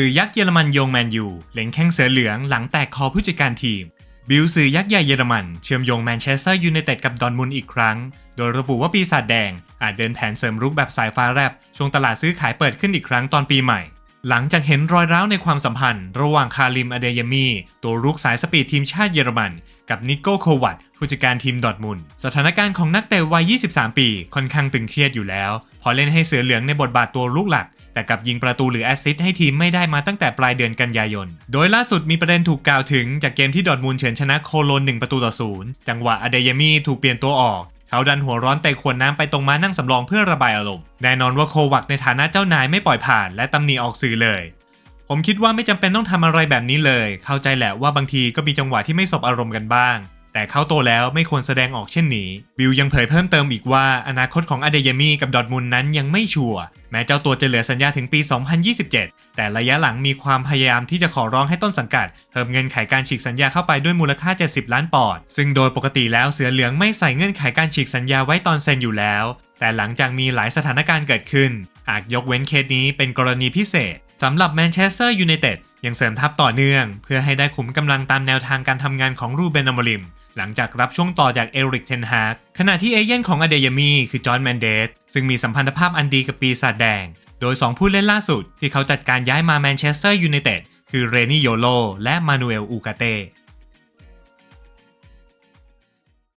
สื่อยักษ์เยอรมันโยงแมนยูเล็งแข้งเสือเหลืองหลังแตกคอผู้จัดการทีม บิลสื่อยักษ์ใหญ่เยอรมันเชื่อมโยงแมนเชสเตอร์ยูไนเต็ดกับดอร์ทมุนอีกครั้ง โดยระบุว่าปีศาจแดง อาจเดินแผนเสริมรุกแบบสายฟ้าแลบช่วงตลาดซื้อขายเปิดขึ้นอีกครั้งตอนปีใหม่ หลังจากเห็นรอยร้าวในความสัมพันธ์ ระหว่างคาริมอเดยามีตัวรุกสายสปีดทีมชาติเยอรมัน กับนิโก้โควัตผู้จัดการทีมดอทมุนสถานการณ์ของนักเตะวัย 23 ปีค่อนข้างตึงเครียดอยู่แล้ว อเล่นให้เสือเหลืองในบทบาทตัวลูกหลัก แต่กับยิงประตูหรือแอสซิสต์ให้ทีมไม่ได้มาตั้งแต่ปลายเดือนกันยายน โดยล่าสุดมีประเด็นถูกกล่าวถึงจากเกมที่ดอทมุนด์เฉือนชนะโคโลน1ประตูต่อศูนย์จังหวะอเดยามีถูกเปลี่ยนตัวออกเขาดันหัวร้อนเตะขวดน้ำไปตรงม้านั่งสำรองเพื่อระบายอารมณ์ แน่นอนว่าโควักในฐานะเจ้านายไม่ปล่อยผ่านและตำหนิออกสื่อเลย ผมคิดว่าไม่จำเป็นต้องทำอะไรแบบนี้เลย เข้าใจแหละว่าบางทีก็มีจังหวะที่ไม่สบอารมณ์กันบ้าง แต่เขาโตแล้วไม่ควรแสดงออกเช่นนี้ บิลยังเผยเพิ่มเติมอีกว่าอนาคตของอเดยามีกับดอทมุนนั้นยังไม่ชัวร์แม้เจ้าตัวจะเหลือสัญญาถึงปี 2027 แต่ระยะหลังมีความพยายามที่จะขอร้องให้ต้นสังกัดเพิ่มเงินไขการฉีกสัญญาเข้าไปด้วยมูลค่า 70 ล้านปอนด์ซึ่งโดยปกติแล้วเสือเหลืองไม่ใส่เงื่อนไขการฉีกสัญญาไว้ตอนเซ็นอยู่แล้ว แต่หลังจากมีหลายสถานการณ์เกิดขึ้นหากยกเว้นเคสนี้เป็นกรณีพิเศษ สำหรับแมนเชสเตอร์ยูไนเต็ดยังเสริมทัพต่อเนื่อง เพื่อให้ได้ขุมกำลังตามแนวทางการทำงานของรูเบนอมริม หลังจากรับช่วงต่อจากเอริกเทนฮากขณะที่เอเย่นของอเดยามีคือจอห์นแมนเดสซึ่งมีสัมพันธภาพอันดีกับปีศาจแดง โดย 2 ผู้เล่นล่าสุด ที่เขาจัดการย้ายมาแมนเชสเตอร์ยูไนเต็ดคือเรนี่โยโลและมานูเอลอูกาเต